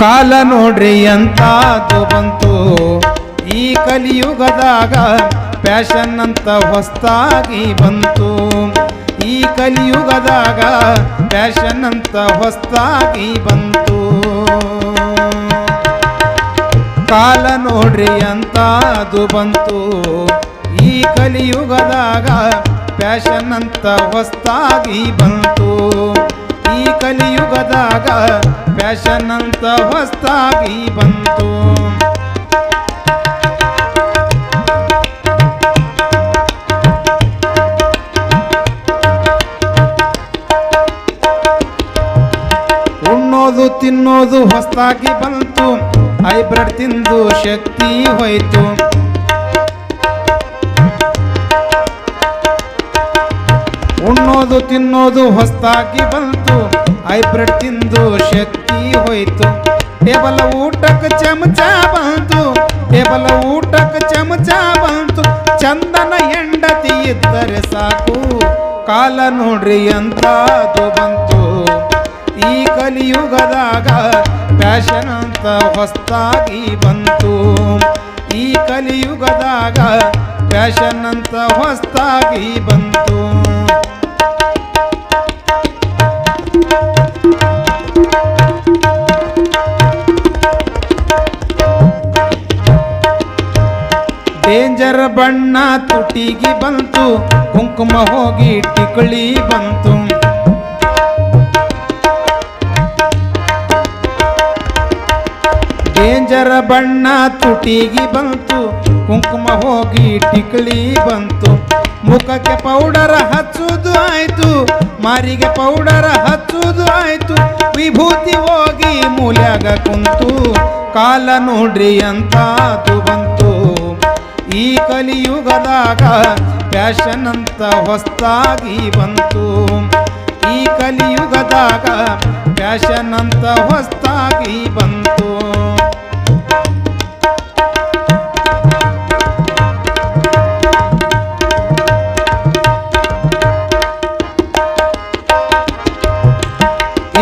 ಕಾಲ ನೋಡ್ರಿ ಎಂತಾದು ಬಂತು. ಈ ಕಲಿಯುಗದಾಗ ಫ್ಯಾಷನ್ ಅಂತ ಹೊಸ್ತಾಗಿ ಬಂತು. ಈ ಕಲಿಯುಗದಾಗ ಫ್ಯಾಷನ್ ಅಂತ ಹೊಸ್ತಾಗಿ ಬಂತು. ಕಾಲ ನೋಡ್ರಿ ಅಂತಾದು ಬಂತು. ಈ ಕಲಿಯುಗದಾಗ ಫ್ಯಾಷನ್ ಅಂತ ಹೊಸ್ತಾಗಿ ಬಂತು. ಈ ಕಲಿಯುಗದಾಗ ಅಂತ ಹೊಸ್ತಾಗಿ ಬಂತು. ಉಣ್ಣೋದು, ತಿನ್ನೋದು ಹೊಸ್ತಾಗಿ ಬಂತು. ಹೈಬ್ರಿಡ್ ತಿಂದು ಶಕ್ತಿ ಹೋಯ್ತು. ಉಣ್ಣೋದು, ತಿನ್ನೋದು ಹೊಸ್ತಾಗಿ ಬಂತು. ಹೈಬ್ರಿಡ್ ತಿಂದು ಶಕ್ತಿ ಹೋಯ್ತು. ಟೇಬಲ್ ಊಟಕ್ಕೆ ಚಮಚ ಬಂತು. ಟೇಬಲ್ ಊಟಕ್ಕೆ ಚಮಚ ಬಂತು. ಚಂದನ ಹೆಂಡತಿ ಇದ್ದರೆ ಸಾಕು. ಕಾಲ ನೋಡ್ರಿ ಎಂತಾದು ಬಂತು. ಈ ಕಲಿಯುಗದಾಗ ಫ್ಯಾಷನ್ ಅಂತ ಹೊಸ್ತಾಗಿ ಬಂತು. ಈ ಕಲಿಯುಗದಾಗ ಫ್ಯಾಷನ್ ಅಂತ ಹೊಸ್ತಾಗಿ ಬಂತು. ಬಣ್ಣ ತುಟಿಗೆ ಬಂತು, ಕುಂಕುಮ ಹೋಗಿ ಟಿಕಳಿ ಬಂತು. ಡೇಂಜರ ಬಣ್ಣ ತುಟಿಗೆ ಬಂತು, ಕುಂಕುಮ ಹೋಗಿ ಟಿಕಳಿ ಬಂತು. ಮುಖಕ್ಕೆ ಪೌಡರ ಹಚ್ಚುವುದು ಆಯ್ತು, ಮಾರಿಗೆ ಪೌಡರ ಹಚ್ಚುವುದು ಆಯ್ತು. ವಿಭೂತಿ ಹೋಗಿ ಮೂಲ್ಯಾಗ ಕುಂತು, ಕಾಲ ನೋಡ್ರಿ ಅಂತಾದು ಬಂತು. ಈ ಕಲಿಯುಗದಾಗ ಫ್ಯಾಷನ್ ಅಂತ ಹೊಸ್ತಾಗಿ ಬಂತು. ಈ ಕಲಿಯುಗದಾಗ ಫ್ಯಾಷನ್ ಅಂತ ಹೊಸ್ತಾಗಿ ಬಂತು.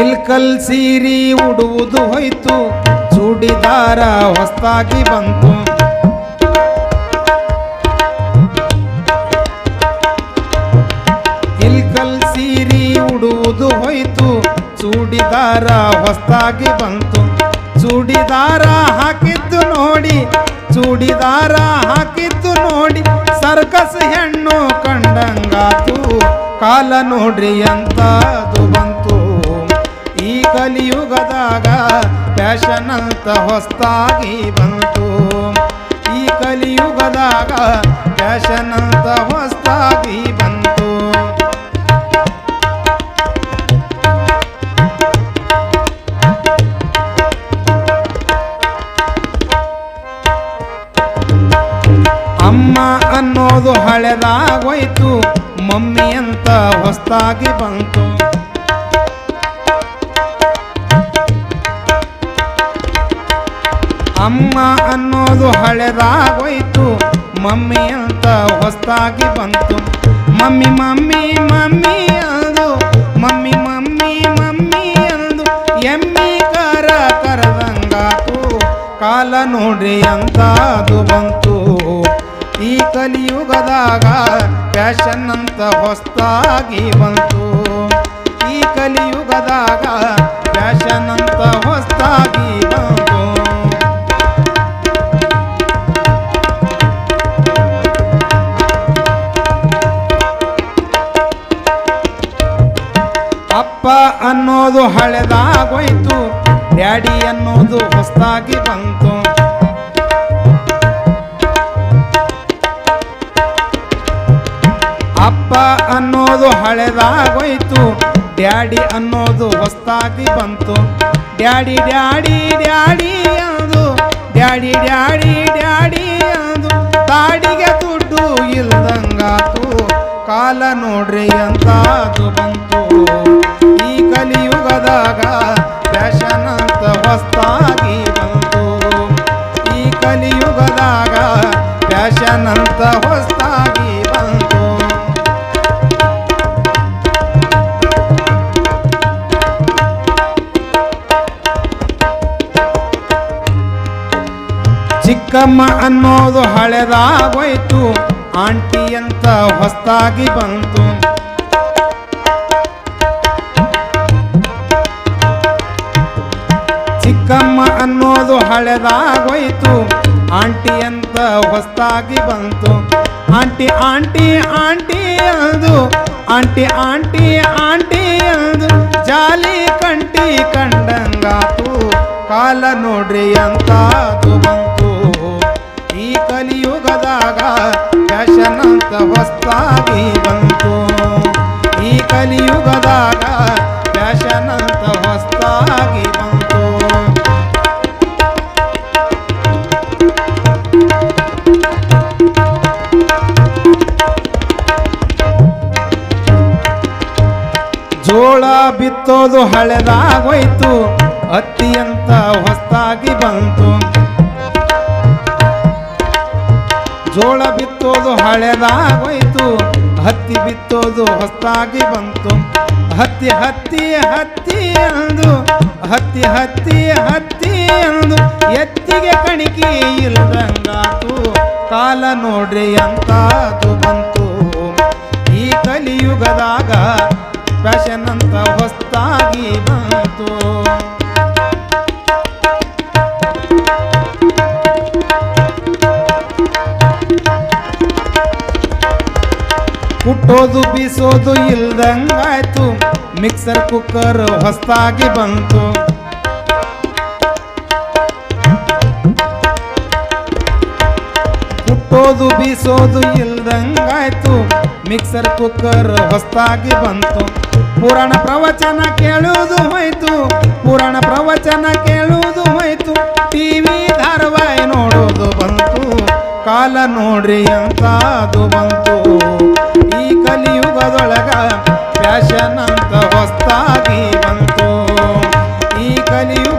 ಇಲ್ಕಲ್ ಸೀರಿ ಉಡುವುದು ಹೋಯ್ತು. ಚೂಡಿದಾರ ಹೊಸ್ತಾಗಿ ಬಂತು. ಉಡುವುದು ಹೋಯಿತು. ಚೂಡಿದಾರ ಹೊಸ್ತಾಗಿ ಬಂತು. ಚೂಡಿದಾರ ಹಾಕಿದ್ದು ನೋಡಿ. ಚೂಡಿದಾರ ಹಾಕಿದ್ದು ನೋಡಿ. ಸರ್ಕಸ್ ಹೆಣ್ಣು ಕಂಡಂಗಾತು. ಕಾಲ ನೋಡ್ರಿ ಎಂತಾದು ಬಂತು. ಈ ಕಲಿಯುಗದಾಗ ಫ್ಯಾಷನ್ ಅಂತ ಹೊಸ್ತಾಗಿ ಬಂತು. ಈ ಕಲಿಯುಗದಾಗ ಫ್ಯಾಷನ್ ಅಂತ ಹೊಸ್ತಾಗಿ ಬಂತು. ಅನ್ನೋದು ಹಳೆದಾಗೋಯ್ತು. ಮಮ್ಮಿ ಅಂತ ಹೊಸ್ತಾಗಿ ಬಂತು. ಅಮ್ಮ ಅನ್ನೋದು ಹಳೆದಾಗೋಯ್ತು. ಮಮ್ಮಿ ಅಂತ ಹೊಸ್ತಾಗಿ ಬಂತು. ಮಮ್ಮಿ ಮಮ್ಮಿ ಮಮ್ಮಿ ಅಂದು. ಮಮ್ಮಿ ಮಮ್ಮಿ ಮಮ್ಮಿ ಅಂದು. ಎಮ್ಮಿ ಕರ ಕರದಂಗಾತು. ಕಾಲ ನೋಡ್ರಿ ಅಂತಾದು ಬಂತು. ಈ ಕಲಿಯುಗದಾಗ ಫ್ಯಾಷನ್ ಅಂತ ಹೊಸ್ತಾಗಿ ಬಂತು. ಈ ಕಲಿಯುಗದಾಗ ಫ್ಯಾಷನ್ ಅಂತ ಹೊಸ್ತಾಗಿ ಬಂತು. ಅಪ್ಪ ಅನ್ನೋದು ಹಳೆದಾಗೋಯ್ತು, ಡ್ಯಾಡಿ ಅನ್ನೋದು ಹೊಸ್ತಾಗಿ ಬಂತು. ಅಪ್ಪ ಅನ್ನೋದು ಹಳೆದಾಗೋಯ್ತು. ಡ್ಯಾಡಿ ಅನ್ನೋದು ಹೊಸ್ತಾಗಿ ಬಂತು. ಡ್ಯಾಡಿ ಡ್ಯಾಡಿ ಡ್ಯಾಡಿ ಅಂದು. ಡ್ಯಾಡಿ ಡ್ಯಾಡಿ ಡ್ಯಾಡಿ ಅಂದು. ತಾಡಿಗೆ ದುಡ್ಡು ಇಲ್ದಂಗಾತು. ಕಾಲ ನೋಡ್ರಿ ಅಂತಾದು ಬಂತು. ಈ ಕಲಿಯುಗದಾಗ ಫ್ಯಾಷನ್ ಅಂತ ಹೊಸ್ತಾಗಿ ಚಿಕ್ಕಮ್ಮ ಅನ್ನೋದು ಹಳೆದಾಗೋಯ್ತು. ಆಂಟಿ ಅಂತ ಹೊಸ್ತಾಗಿ ಬಂತು. ಚಿಕ್ಕಮ್ಮ ಅನ್ನೋದು ಹಳೆದಾಗೋಯ್ತು. ಆಂಟಿ ಅಂತ ಹೊಸ್ತಾಗಿ ಬಂತು. ಆಂಟಿ ಆಂಟಿ ಆಂಟಿ ಅಂದು. ಆಂಟಿ ಆಂಟಿ ಆಂಟಿ ಅಂದು. ಜಾಲಿ ಕಂಟಿ ಕಂಡಂಗಾತು. ಕಾಲ ನೋಡ್ರಿ ಅಂತ ಕಲಿಯುಗದಾಗ ಫ್ಯಾಷನ್ ಅಂತ ಹೊಸ್ತಾಗಿ ಬಂತು. ಈ ಕಲಿಯುಗದಾಗ ಫ್ಯಾಷನ್ ಅಂತ ಹೊಸ್ತಾಗಿ ಬಂತು. ಜೋಳ ಬಿತ್ತೋದು ಹಳೆದಾಗೋಯ್ತು ಹತ್ತಿ ಅಂತ ಹೊಸ್ತಾಗಿ ಬಂತು. ಜೋಳ ಬಿತ್ತೋದು ಹಳೆದಾಗೋಯ್ತು. ಹತ್ತಿ ಬಿತ್ತೋದು ಹೊಸ್ತಾಗಿ ಬಂತು. ಹತ್ತಿ ಹತ್ತಿ ಹತ್ತಿ ಅಂದು, ಹತ್ತಿ ಹತ್ತಿ ಹತ್ತಿ ಅಂದು ಎತ್ತಿಗೆ ಕಣಿಕೆ ಇಲ್ಲದಂಗಾತು. ಕಾಲ ನೋಡ್ರಿ ಅಂತಾದು ಬಂತು. ಈ ಕಲಿಯುಗದಾಗ ಫ್ಯಾಷನ್ ಅಂತ ಹೊಸ್ತಾಗಿ ಬಂತು. ಕುಟ್ಟೋದು ಬೀಸೋದು ಇಲ್ದಂಗಾಯ್ತು. ಮಿಕ್ಸರ್ ಕುಕ್ಕರ್ ಹೊಸ್ತಾಗಿ ಬಂತು. ಹುಟ್ಟೋದು ಬೀಸೋದು ಇಲ್ದಂಗಾಯ್ತು. ಮಿಕ್ಸರ್ ಕುಕ್ಕರ್ ಹೊಸ್ತಾಗಿ ಬಂತು. ಪುರಾಣ ಪ್ರವಚನ ಕೇಳುವುದು ಹೋಯ್ತು. ಪುರಾಣ ಪ್ರವಚನ ಕೇಳುವುದು ಹೋಯ್ತು. ಟಿವಿ ಧಾರಾವಾಹಿ ನೋಡೋದು ಬಂತು. ಕಾಲ ನೋಡ್ರಿ ಅಂತ ಅದು ಬಂತು.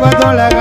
I don't like.